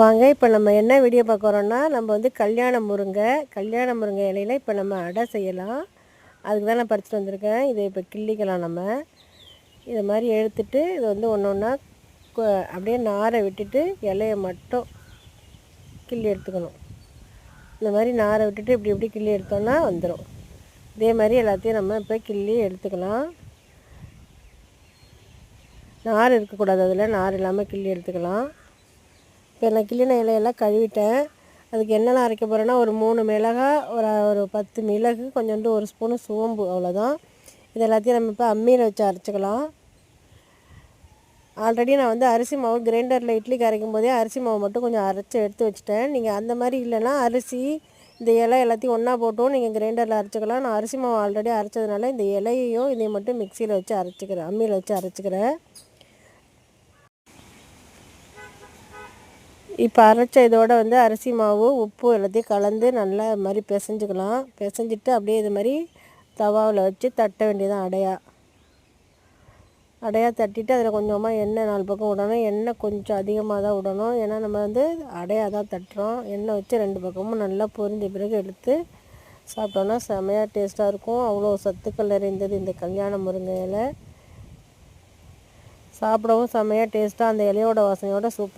வாங்க இப்போ நம்ம என்ன வீடியோ பார்க்குறோன்னா நம்ம வந்து கல்யாண முருங்கை கல்யாண முருங்கை இலையில இப்போ நம்ம அடை செய்யலாம். அதுக்கு தான் நான் பறிச்சுட்டு வந்திருக்கேன். இதை இப்போ கிள்ளிக்கலாம் நம்ம. இதை மாதிரி எடுத்துட்டு இது வந்து ஒன்று ஒன்றா அப்படியே நாரை விட்டுட்டு இலையை மட்டும் கிள்ளி எடுத்துக்கணும். இந்த மாதிரி நாரை விட்டுட்டு இப்படி இப்படி கிள்ளி எடுத்தோன்னா வந்துடும் இதே மாதிரி எல்லாத்தையும் நம்ம இப்போ கிள்ளி எடுத்துக்கலாம். நார் இருக்கக்கூடாது அதில் நார் இல்லாமல் கிள்ளி எடுத்துக்கலாம். இப்போ நான் கிள்ளின இலையெல்லாம் கழுவிட்டேன். அதுக்கு என்னென்ன அரைக்க போகிறேன்னா ஒரு மூணு மிளகா ஒரு ஒரு பத்து மிளகு கொஞ்சோண்டு ஒரு ஸ்பூனு சோம்பு அவ்வளோதான். இது எல்லாத்தையும் நம்ம இப்போ அம்மியில் வச்சு அரைச்சிக்கலாம். ஆல்ரெடி நான் வந்து அரிசி மாவு கிரைண்டரில் இட்லிக்கு அரைக்கும் போதே அரிசி மாவு மட்டும் கொஞ்சம் அரைச்சி எடுத்து வச்சுட்டேன். நீங்கள் அந்த மாதிரி இல்லைன்னா அரிசி இந்த இலை எல்லாத்தையும் ஒன்றா போட்டும். நீங்கள் கிரைண்டரில் அரைச்சிக்கலாம். நான் அரிசி மாவு ஆல்ரெடி அரைச்சதுனால இந்த இலையையும் இதையும் மட்டும் மிக்சியில் வச்சு அரைச்சிக்கிறேன் அம்மியில் வச்சு அரைச்சிக்கிறேன். இப்போ அரைச்ச இதோட வந்து அரிசி மாவு உப்பு எல்லாத்தையும் கலந்து நல்லா இது மாதிரி பிசைஞ்சுக்கலாம். பிசைஞ்சிட்டு அப்படியே இது மாதிரி தவாவில் வச்சு தட்ட வேண்டியதான் அடையா. அடையாக தட்டிட்டு அதில் கொஞ்சமாக எண்ணெய் நாலு பக்கம் விடணும். எண்ணெய் கொஞ்சம் அதிகமாக தான் விடணும். ஏன்னா நம்ம வந்து அடையாக தான் தட்டுறோம். எண்ணெய் வச்சு ரெண்டு பக்கமும் நல்லா பொரிஞ்ச பிறகு எடுத்து சாப்பிட்டோன்னா செமையாக டேஸ்ட்டாக இருக்கும். அவ்வளோ சத்துக்கள் நிறைந்தது இந்த கல்யாண முருங்கை இலை. சாப்பிடவும் செமையாக டேஸ்ட்டாக அந்த இலையோட வாசனையோட சூப்பர்